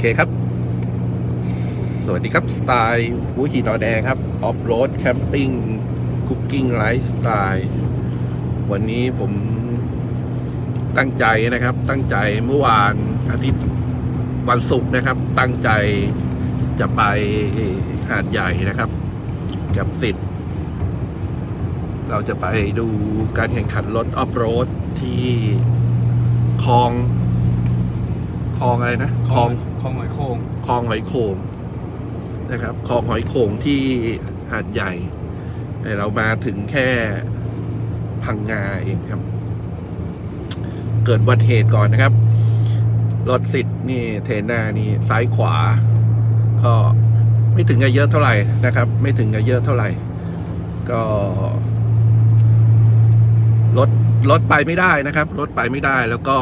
เคครับ สวัสดีครับ สไตล์หัวขี่ดอแดงครับ ออฟโรด แคมปิ้ง คุกกิ้ง ไลฟ์สไตล์ วันนี้ผมตั้งใจนะครับ ตั้งใจเมื่อวานอาทิตย์วันศุกร์นะครับ ตั้งใจจะไปหาดใหญ่นะครับ กับสิทธิ์ เราจะไปดูการแข่งขันรถออฟโรดที่คลอง คลองอะไรนะคลองคลองหอยโคงคลองหอยโขงนะครับคลองหอยโขงที่หาดใหญ่แต่เรามาถึงแค่พังงาเองครับ เกิดอุบัติเหตุก่อนนะครับ รถสิทธิ์นี่เทน่านี่ซ้ายขวา ก็ไม่ถึงกับเยอะเท่าไหร่นะครับ ไม่ถึงกับเยอะเท่าไหร่ ก็รถรถไปไม่ได้นะครับรถไปไม่ได้แล้วก็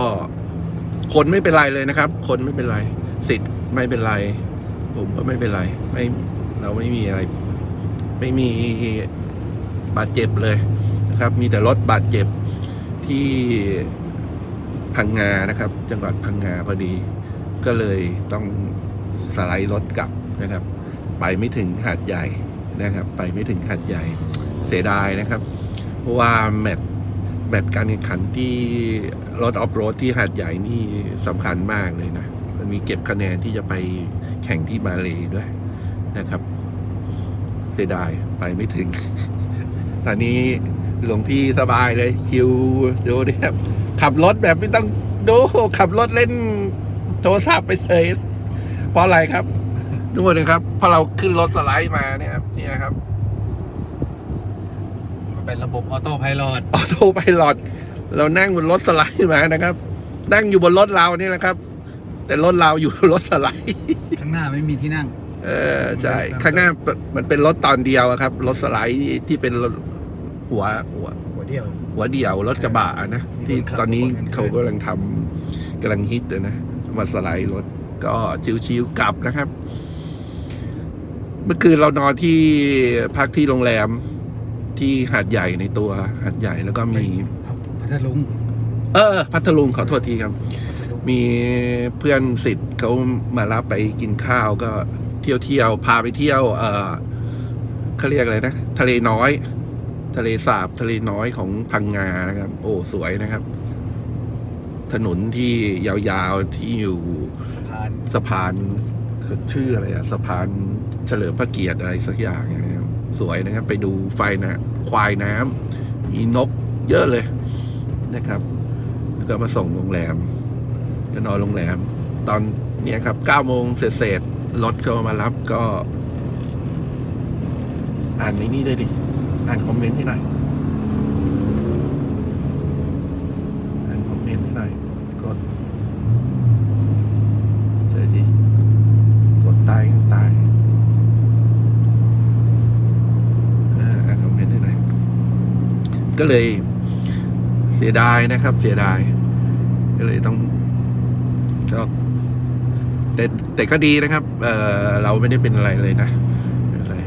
คนไม่เป็นไรเลยนะครับ คนไม่เป็นไร สิทธิ์ไม่เป็นไร ผมก็ไม่เป็นไร ไม่เราไม่มีอะไร ไม่มีบาดเจ็บเลยนะครับ มีแต่รถบาดเจ็บที่พังงานะครับ จังหวัดพังงาพอดี ก็เลยต้องสไลด์รถกลับนะครับ ไปไม่ถึงหาดใหญ่นะครับ ไปไม่ถึงหาดใหญ่เสียดายนะครับ เพราะว่าแมตช์ แมตช์การแข่งขันที่รถออฟโรดที่หาดใหญ่นี่สำคัญมากเลยนะ มันมีเก็บคะแนนที่จะไปแข่งที่มาเลยด้วยนะครับ เสียดายไปไม่ถึง ตอนนี้หลวงพี่สบายเลย คิวดูดิครับ ขับรถแบบไม่ต้องดูขับรถเล่นโทรศัพท์ไปเลยเพราะอะไรครับนู่นนะครับพราะเราขึ้นรถสไลด์มาเนี่ยครับเนี่ยครับ เป็นระบบออโต้ไพลอตออโต้ไพลอตเรานั่งบนรถสไลด์มานะครับ นั่งอยู่บนรถเราเนี่ยนะครับ แต่รถเราอยู่บนรถสไลด์ข้างหน้าไม่มีที่นั่ง เออใช่ข้างหน้ามันเป็นรถตอนเดียวอะครับ รถสไลด์ที่เป็นรถหัวหัวหัวเดียว หัวเดี่ยวรถกระบะนะที่ที่คนขับตอนนี้คนกันเขากำลังทำกำลังฮิตเลยนะมาสไลด์รถก็ชิวๆกลับนะครับ เมื่อคืนเรานอนที่พักที่โรงแรม ที่หาดใหญ่ในตัวหาดใหญ่แล้วก็มี พัทลุงเออ พัทลุงขอโทษทีครับพัทลุงมีเพื่อนสิทธิ์เขามารับไปกินข้าวก็เที่ยวเที่ยวพาไปเที่ยว เออเขาเรียกอะไรนะทะเลน้อย ทะเลสาบทะเลน้อยของพังงานะครับ โอ้สวยนะครับ ถนนที่ยาวๆที่อยู่สะพานสะพานชื่ออะไรอะสะพานเฉลิมพระเกียรติอะไรสักอย่างนะครับ สวยนะครับ ไปดูไฟนะควายน้ำมีนกเยอะเลยนะครับแล้วก็มาส่งโรงแรมก็นอนโรงแรม ตอนเนี้ยครับเก้าโมงเสร็จๆรถเขามารับก็ อ่านในนี่เลยดิ อ่านคอมเมนต์ให้หน่อยอ่านคอมเมนต์ให้หน่อย กดใช่สิ กดใต้ข้างใต้อ่าอ่านคอมเมนต์ให้หน่อย ก็เลยเสียดายนะครับ เสียดาย ก็เลยต้องก็แต่แต่ก็ดีนะครับ เออเราไม่ได้เป็นอะไรเลยนะไม่เป็นไร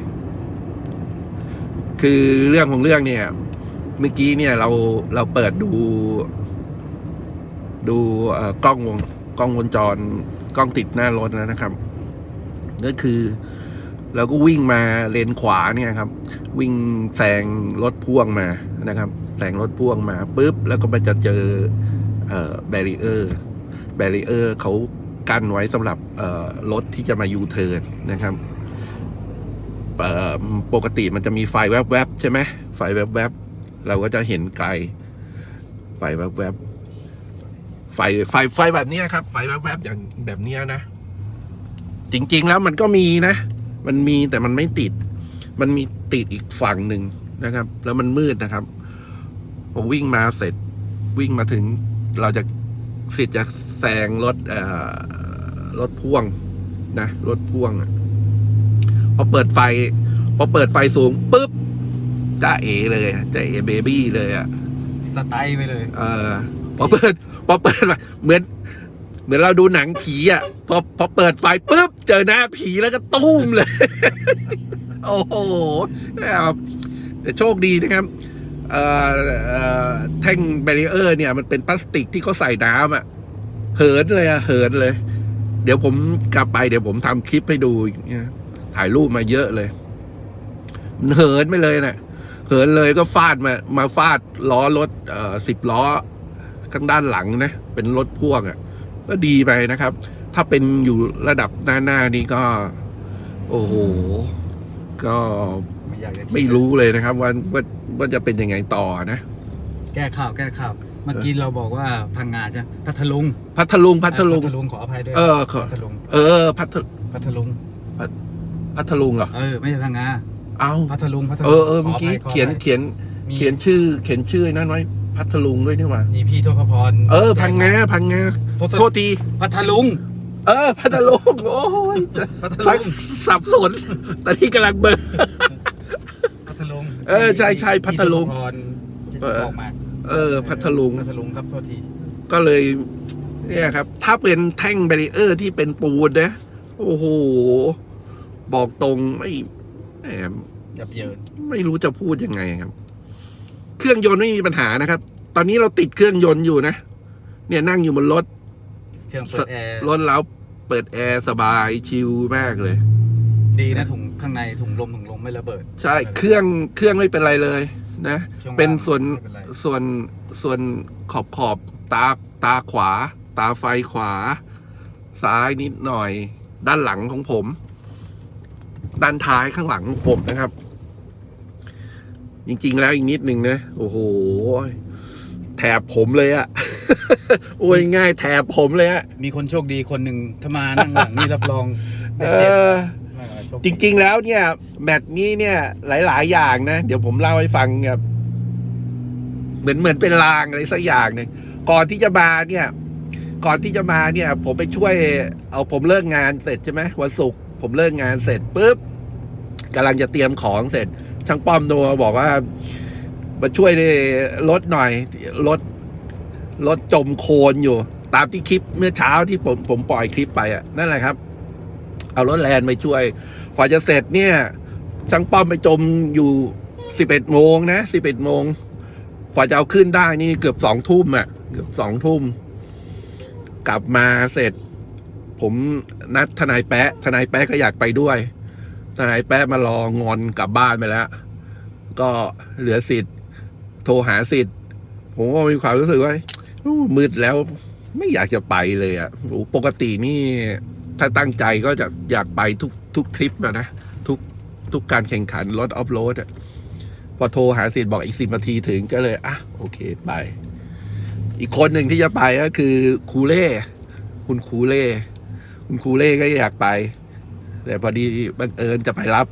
คือเรื่องของเรื่องเนี่ย เมื่อกี้เนี่ยเราเราเปิดดู ดูกล้องวงกล้องวงจรกล้องติดหน้ารถแล้วนะครับ ก็คือเราก็วิ่งมาเลนขวาเนี่ยครับ วิ่งแซงรถพ่วงมา นะครับแซงรถพ่วงมาปุ๊บ แล้วก็มันจะเจอเอ่อแบรีเออร์แบรีเออร์เขากั้นไว้สำหรับเอ่อรถที่จะมายูเทิร์นนะครับเอ่อปกติมันจะมีไฟแวบๆใช่ไหมไฟแวบๆเราก็จะเห็นไกล ไฟแวบๆไฟไฟไฟแบบนี้ครับ ไฟแวบๆอย่างแบบนี้นะ จริงๆแล้วมันก็มีนะ มันมีแต่มันไม่ติด มันมีติดอีกฝั่งหนึ่ง นะครับ แล้วมันมืดนะครับ ผมวิ่งมาเสร็จวิ่งมาถึง เราจะสิทธิ์จะแซงรถเอ่อรถพ่วงนะรถพ่วงอะพอเปิดไฟ พอเปิดไฟสูงปุ๊บจ้าเอเลยอะจ้าเอเบบี้เลยอะสไตล์ไปเลย เออพอเปิดพอเปิดมาเหมือน เหมือนเราดูหนังผีอะพอพอเปิดไฟปุ๊บเจอหน้าผีแล้วก็ตุ้มเลย โอ้โหครับ แต่โชคดีนะครับเอ่อเอ่อแท่งแบรีเออร์เนี่ยมันเป็นพลาสติกที่เขาใส่น้ำอะ เหินเลยอะเหินเลย เดี๋ยวผมกลับไปเดี๋ยวผมทำคลิปให้ดูถ่ายรูปมาเยอะเลย มันเหินไปเลยนะ่ะเหินเลยก็ฟาดมา มาฟาดล้อรถสิบล้อข้างด้านหลังนะ เป็นรถพ่วงอะ่ะ ก็ดีไปนะครับ ถ้าเป็นอยู่ระดับหน้าหน้านี่ก็ โอ้โห ก็ อยากจะคิดไม่รู้เลยนะครับว่าว่าว่าจะเป็นยังไงต่อนะ แก้ข่าวแก้ข่าวเมื่อกี้เราบอกว่าพังงาใช่ไหมพัทลุงพัทลุงพัทลุง พัทลุงขออภัยด้วยเออขอ พัทลุงเออ พัทพัทลุงพัทลุงเหรอเออไม่ใช่พังงาเอาพัทลุงพัทลุงเออเออเมื่อกี้ขภัเขียนขออภัเขียนมีเขียนชื่อ เขียนชื่อนั่นไว้พัทลุงด้วยนี่หว่ามีพี่ทศพรเออ พังงาพังงาทศโทษที พัทลุง เออ พัทลุงโอ้ยพัทลุง สับสน แต่ที่กำลังเบิร์พัทลุง เออใช่ใช่พัทลุงพี่ทศพรเออบอกมาเออ พัทลุง พัทลุงครับโทษที ก็เลยเนี่ยครับ ถ้าเป็นแท่งแบรีเออร์ที่เป็นปูนนะ โอ้โห บอกตรงไม่แหมยับเยินไม่รู้จะพูดยังไงครับ เครื่องยนต์ไม่มีปัญหานะครับ ตอนนี้เราติดเครื่องยนต์อยู่นะ เนี่ยนั่งอยู่บนรถ เครื่องเปิดแอร์รถแล้วเปิดแอร์สบายชิลมากเลย ดีนะถุง ข้างในถุงลมถุงลมไม่ระเบิด ใช่เครื่องเครื่องไม่เป็นไรเลยนะ ช่วงล่างเป็นส่วนไม่เป็นไร ส่วนส่วนขอบขอบตาตาขวา ตาไฟขวา ซ้ายนิดหน่อย ด้านหลังของผม ด้านท้ายข้างหลังของผมนะครับ จริง ๆ แล้วอีกนิดหนึ่งนะโอ้โหแถบผมเลยอะ โอ้ยง่ายแถบผมเลยอะ มีคนโชคดีคนหนึ่งถ้ามานั่งหลังนี่รับรองเอไม่เจ็บอไม่โชค จริง ๆ แล้วเนี่ย แมตช์นี้เนี่ย หลาย ๆ อย่างนะ เดี๋ยวผมเล่าให้ฟังครับเหมือนเหมือนเป็นลางอะไรสักอย่างหนึ่งก่อนที่จะมาเนี่ย ก่อนที่จะมาเนี่ย ผมไปช่วย เอาผมเลิกงานเสร็จใช่ไหมวันศุกร์ผมเลิกงานเสร็จปุ๊บกำลังจะเตรียมของเสร็จ ช่างป้อมโทรมาบอกว่า มาช่วยรถหน่อยรถรถจมโคลนอยู่ ตามที่คลิปเมื่อเช้าที่ผมผมปล่อยคลิปไปอะนั่นแหละครับ เอารถแลนไปช่วย กว่าจะเสร็จเนี่ยช่างป้อมไปจมอยู่สิบเอ็ดโมงนะสิบเอ็ดโมงกว่าจะเอาขึ้นได้นี่เกือบสองทุ่มอะ เกือบสองทุ่ม กลับมาเสร็จ ผมนัดทนายแปะทนายแปะก็อยากไปด้วย ทนายแปะมารองอนกลับบ้านไปแล้ว ก็เหลือสิทธิ์โทรหาสิทธิ์ผมก็มีความรู้สึกว่ามืดแล้วไม่อยากจะไปเลยอะปกตินี่ถ้าตั้งใจก็จะอยากไปทุก ทุกทริปอะนะ ทุกทุกการแข่งขันรถออฟโรดอะพอโทรหาสิทธิ์บอกอีกสิบนาทีถึงก็เลย อะ โอเคไป อีกคนหนึ่งที่จะไปก็คือครูเล่ คุณครูเล่ คุณครูเล่ก็อยากไป แต่พอดีบังเอิญจะไปรับ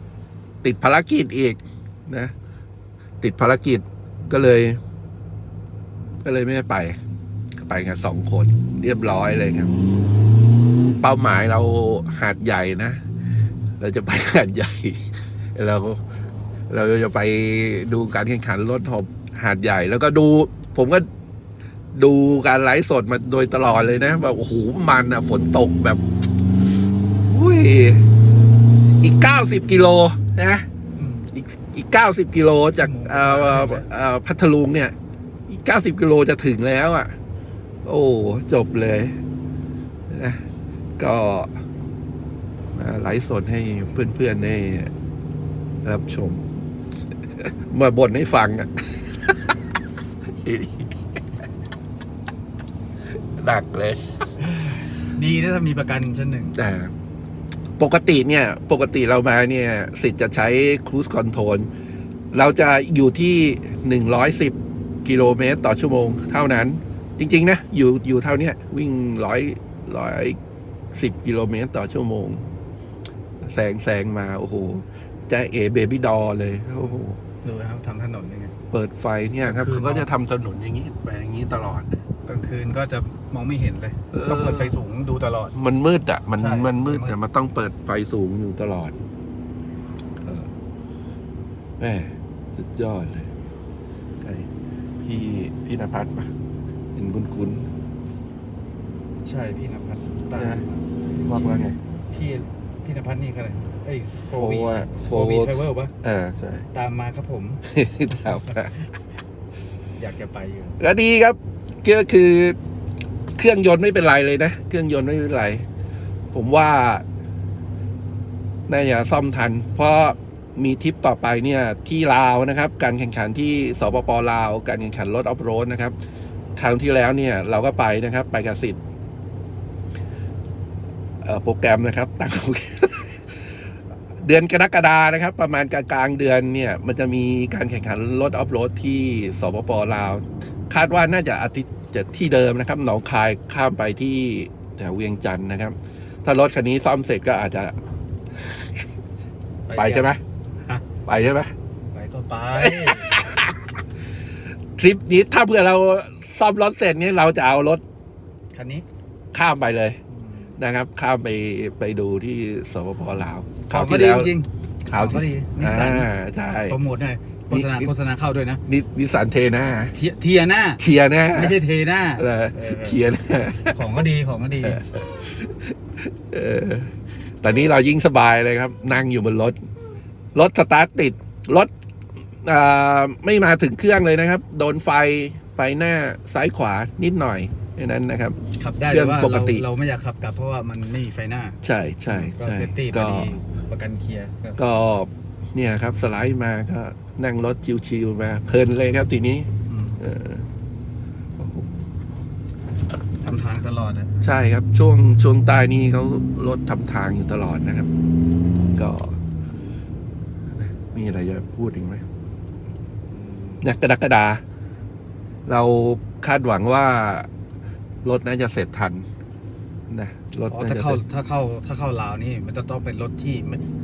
ติดภารกิจอีกนะ ติดภารกิจก็เลย ก็เลยไม่ได้ไปไปกันสองคน เรียบร้อยเลยครับ เป้าหมายเราหาดใหญ่นะ เราจะไปหาดใหญ่เราเราจะไปดูการแข่งขันรถหอบหาดใหญ่ แล้วก็ดู ผมก็ดูการไลฟ์สดมาโดยตลอดเลยนะแบบโอ้โหมันอะ ฝนตกแบบอุ้ยอีกเก้าสิบกิโลนะอีกอีกเก้าสิบกิโลจากเอ่อเอ่อพัทลุงเนี่ย อีกเก้าสิบกิโลจะถึงแล้วอะ โอ้จบเลยนะก็ ไลฟ์สดให้เพื่อนๆได้รับชม มาบ่นให้ฟังอะหนักเลย ดีนะถ้ามีประกันชั้นหนึ่งแต่ปกติเนี่ย ปกติเรามาเนี่ย สิทธิ์จะใช้ค i ู e คอนโทรลเราจะอยู่ที่หนึ่งร้อยสิบกิโลเมตรต่อชั่วโมง เท่านั้น จริง ๆ นะ อยู่อยู่เท่าเนี้ยวิ่งร้อยร้อยสิบกิโลเมตรต่อชั่วโมง แซงแซงมา โอ้โหจะเอเบบี้ดอเลย โอ้โห ดูนะครับทำถนนยังไง เปิดไฟเนี่ยครับคือเขาก็จะทำถนนอย่างนี้ไปอย่างนี้ตลอด กลางคืนก็จะมองไม่เห็นเลย เออ ต้องเปิดไฟสูงดูตลอด มันมืดอะ มันใช่มันมืดมันมือะด มันต้องเปิดไฟสูงอยู่ตลอดเออแม่สุดยอดเลยใครพี่พี่นภัสปะเห็นคุ้นคุ้นใช่พี่นภัสตามนะๆว่าว่าไง พี่ พี่นภัสนี่คืออะไรไอ้โฟโฟวีอะโฟโฟวีทราเวลปะเออใช่ ตามมาครับผมถามว่าอยากจะไปอยู่ ก็ดีครับก็คือ เครื่องยนต์ไม่เป็นไรเลยนะ เครื่องยนต์ไม่เป็นไร ผมว่าน่าจะซ่อมทัน เพราะมีทริปต่อไปเนี่ยที่ลาวนะครับ การแข่งขันที่สปปลาว การแข่งขันรถออฟโรดนะครับ ครั้งที่แล้วเนี่ย เราก็ไปนะครับ ไปกับสิทธิ์เอ่อ โปรแกรมนะครับตั้งโปรแกรมเดือนกรกฎานะครับ ประมาณกลางกลางๆเดือนเนี่ย มันจะมีการแข่งขันรถออฟโรดที่สปปลาว คาดว่าน่าจะอาทิตย์จะที่เดิมนะครับ หนองคายข้ามไปที่แถวเวียงจันทร์นะครับ ถ้ารถคันนี้ซ่อมเสร็จก็อาจจะ ไปใช่ไหมฮะไปใช่ไหมไปก็ไปทริปนี้ถ้าเผื่อเราซ่อมรถเสร็จเนี่ยเราจะเอารถคันนี้ ข้ามไปเลยอืม นะครับ ข้ามไปไปดูที่สปปลาวของก็ที่ดีแล้วจริงข่าวของก็ที่ดีนิสอ่าสันใช่โปรโมทหน่อยโฆษณานี่โฆษณาเข้าด้วยนะนินิสสันเทน่าเทียเทียหน้าเชียร์หน้าไม่ใช่เทหน้าเออเออเชียร์หน้าของก็ดีของก็ดีเออตอนนี้เรายิ่งสบายเลยครับ นั่งอยู่บนรถ รถสตาร์ทติด รถอ่าไม่มาถึงเครื่องเลยนะครับ โดนไฟไฟหน้าซ้ายขวานิดหน่อย แค่นั้นนะครับ ขับได้เครื่แต่องว่าปกติเราเราไม่อยากขับกลับเพราะว่ามันไม่มีไฟหน้า ใช่ใช่ก็ใช่เซฟตี้พก็อดีประกันเคลียร์ก็ก็เนี่ยครับสไลด์มาก็นั่งรถชิวๆมาเพลินเลยครับทีนี้อืมเออทำทางตลอดอะใช่ครับ ช่วงช่วงใต้นี่เขารถทำทางอยู่ตลอดนะครับ ก็มีอะไรจะพูดอีกไหมนะกรกฎาเราคาดหวังว่า รถน่าจะเสร็จทันนะรถอ๋อน่าถ้าจะเข้าเสร็จ ถ้าเข้าถ้าเข้าลาวนี่มันจะต้องเป็นรถที่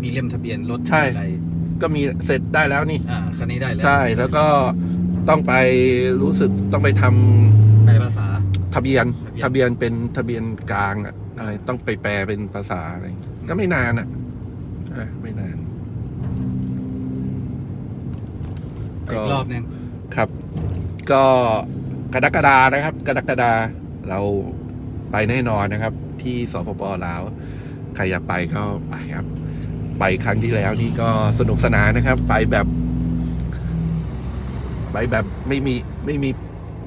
มีเล่มทะเบียนรถใช่ มีอะไรก็มีเสร็จได้แล้วนี่ อ่าคันนี้ได้แล้วใช่แล้วก็ต้องไปรู้สึกต้องไปทำแปลภาษา ทะเบียนทะทะเบีเบียยน นเป็นทะเบียนกลางอะอะไรต้องไปแปลเป็นภาษาอะไรก็ไม่นานอะอะไม่นาน ไปอีกรอบนึงครับ ก็กรกฎานะครับกรกฎา เราไปแน่นอนนะครับ ที่สปปลาวใครอยากไปก็ไปครับ ไปครั้งที่แล้วนี่ก็สนุกสนานนะครับ ไปแบบ ไปแบบไม่มีไม่มี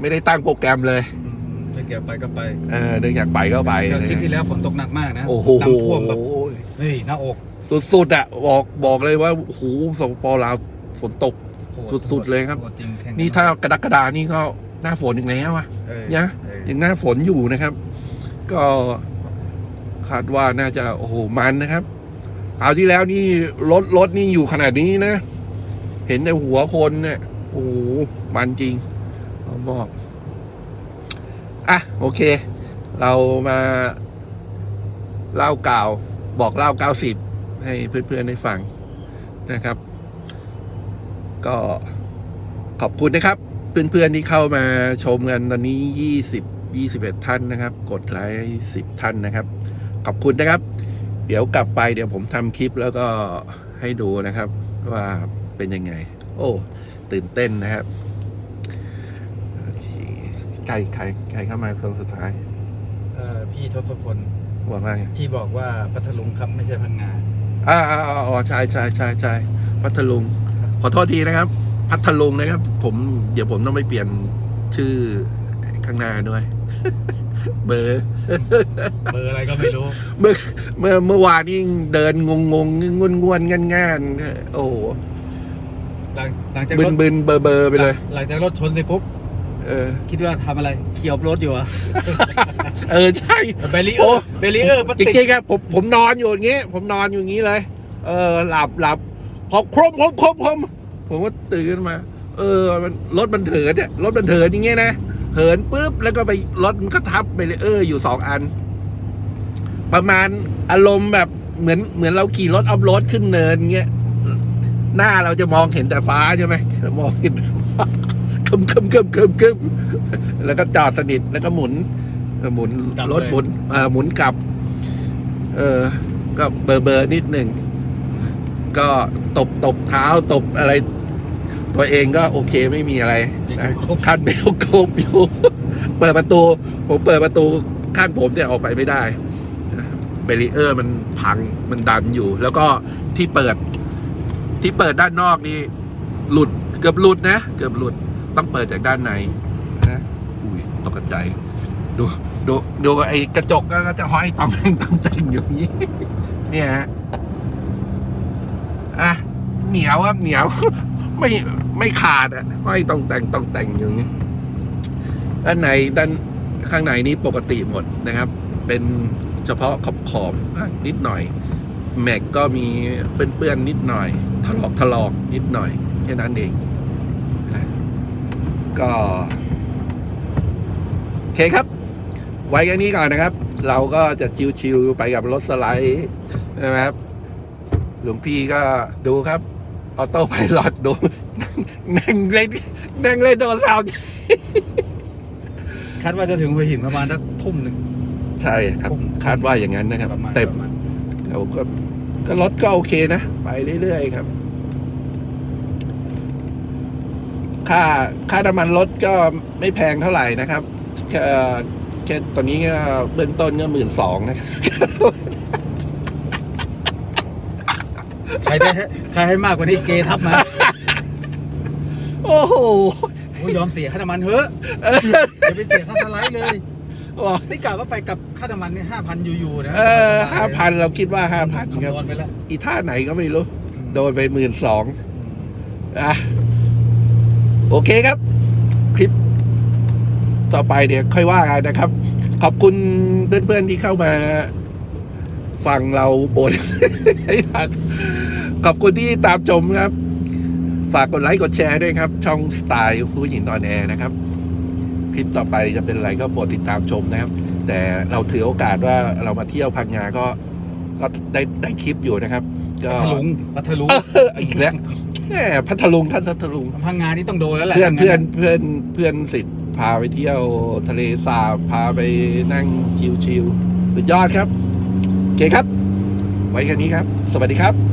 ไม่ได้ตั้งโปรแกรมเลยอืมถ้าเกี่ยวไปก็ไปเออเดินอยากไปก็ไปก็เลยที่ที่แล้วฝนตกหนักมากนะโอ้โหน้ำท่วมแบบเฮ้ยหน้าอกสุดๆอะบอกบอกเลยว่าโอ้โหสปปลาวฝนตกโหสุดๆเลยครับโหจริงแข่งนี่ถ้ากรกฎานี่ก็หน้าฝนอีกแล้วอะเออนะเออ ยังหน้าฝนอยู่นะครับ ก็คาดว่าน่าจะโอ้โหมันนะครับเอาวที่แล้วนี่รถรถนี่อยู่ขนาดนี้นะ เห็นในหัวคนเนี่ยโอ้โหมันจริงผมบอกอะโอเค เรามาเล่าเก่าวบอกเล่าเก้าสิบให้เพื่อนๆได้ฟังนะครับ ก็ขอบคุณนะครับ เพื่อนๆที่เข้ามาชมกันตอนนี้ยี่สิบยี่สิบเอ็ดท่านนะครับ กดไลค์สิบท่านนะครับ ขอบคุณนะครับ เดี๋ยวกลับไปเดี๋ยวผมทำคลิปแล้วก็ให้ดูนะครับ ว่าเป็นยังไง โอ้ ตื่นเต้นนะครับโอเคใครใครใครเข้ามาคนสุดท้ายเออพี่ทศพลว่าไงที่บอกว่าพัทลุงครับไม่ใช่พังงาอ่าอ่าอ่าอ๋อใช่ใช่ใช่ใช่พัทลุง ขอโทษทีนะครับ พัทลุงนะครับ ผมเดี๋ยวผมต้องไปเปลี่ยนชื่อข้างหน้าด้วย เบอร์เบอร์อะไรก็ไม่รู้ เมื่อเมื่อเมื่อวานนี่เดินงงงงงวนงวนงันงานๆโอ้โหหลังหลังจากบึรนถบึนเบอร์เบอร์ไปเลย หลังจากรถชนเสร็จปุ๊บเออ คิดว่าทำอะไรเขียวรถอยู่อะเออใช่ เบลลี่เอโอ้ อร์เบลลี่เออร์พลาสจติกริงๆครับผมผมนอนอยู่อย่างงี้ผมนอนอยู่อย่างงี้เลย เออ หลับหลับพอครมครมครมครม ผมก็ตื่นขึ้นมา เออมันรถมันเถินเนี่ยรถมันเถินอย่างเงี้ยนะเหินปุ๊บแล้วก็ไปรถมันก็ทับไปเลยเอออยู่สองอัน ประมาณอารมณ์แบบเหมือนเหมือนเราขี่รถออฟโรดขึ้นเนินเงี้ยหน้าเราจะมองเห็นแต่ฟ้าใช่ไหมมองเห็นแต่ฟ้าคึมคึมคึมคึมคึมแล้วก็จอดสนิทแล้วก็หมุนเออหมุนรถหมุนเออหมุนกลับ เออ ก็เบอร์เบอร์นิดหนึ่งก็ตบตบเท้าตบอะไร ตัวเองก็โอเคไม่มีอะไรนะคันเบลโกบอยู่ เปิดประตู ผมเปิดประตูข้างผมแต่ยออกไปไม่ได้เบรีเออร์มันพังมันดันอยู่ แล้วก็ที่เปิดที่เปิดด้านนอกนี่หลุดเกือบหลุดนะ เกือบหลุดต้องเปิดจากด้านในนะอุ้ยตกใจ ดูดูดูไอ้กระจกก็จะห้อยตองแต่งตองแต่งอยู่อย่างนี้เนี่ยฮะอะเหนียวครับเหนียว ไม่ไม่ขาดอะห้อยตองแต่งต้องแต่งอยู่างนี้ด้านในด้านข้างในนี้ปกติหมดนะครับ เป็นเฉพาะขอบขอบนิดหน่อย แม็กก็มีเปื้อนๆนิดหน่อยถลอกถลอกนิดหน่อยแค่นั้นเองก็โอเคครับ ไว้แค่นี้ก่อนนะครับ เราก็จะชิวๆไปกับรถสไลด์นะครับ หลวงพี่ก็ดูครับ ออโต้ไพลอตดูนั่งเล่นนั่งเล่นโทรศัพท์คาดว่าจะถึงหัวหินประมาณสักทุ่มหนึ่ง ใช่ครับ คาดว่าอย่างนั้นนะครับประมาณแต่ประมาณเราก็ก็รถก็โอเคนะ ไปเรื่อยๆครับ ค่าค่าน้ำมันรถก็ไม่แพงเท่าไหร่นะครับแค่แค่ตอนนี้ก็เบื้องต้นก็หมื่นสองนะครับ ใครได้ใครให้มากกว่านี้เกทับมาโอ้โหโอ้ยยอมเสียค่าน้ำมันเถอะอย่าไปเสียค่าสไลด์เลยบอกนี่กะว่าไปกับค่าน้ำมันเนี่ยห้าพันอยู่ๆนะเออห้าพันเราคิดว่าห้าพันครับคำนวณไปแล้วอีท่าไหนก็ไม่รู้ โดนไปหมื่นสองอะโอเคครับ คลิปต่อไปเดี๋ยวค่อยว่ากันนะครับ ขอบคุณเพื่อนๆที่เข้ามาฟังเราบน ขอบคุณที่ตามชมครับ ฝากกดไลค์กดแชร์ด้วยครับ ช่องสไตล์ผู้หญิงนอนแอร์นะครับ คลิปต่อไปจะเป็นอะไรก็โปรดติดตามชมนะครับ แต่เราถือโอกาสว่าเรามาเที่ยวพังงาก็ก็ได้ได้คลิปอยู่นะครับ ก็พัทลุงพัทลุงเอออีกแล้วแหมพัทลุงท่านพัทลุงพังงานนี่ต้องโดนแล้วแหละเพื่อนถ้าเพื่อนงั้เพื่อนเพื่อนสิทธิ์พาไปเที่ยวทะเลสาบพาไปนั่งชิลๆสุดยอดครับโอเคครับ ไว้แค่นี้ครับ สวัสดีครับ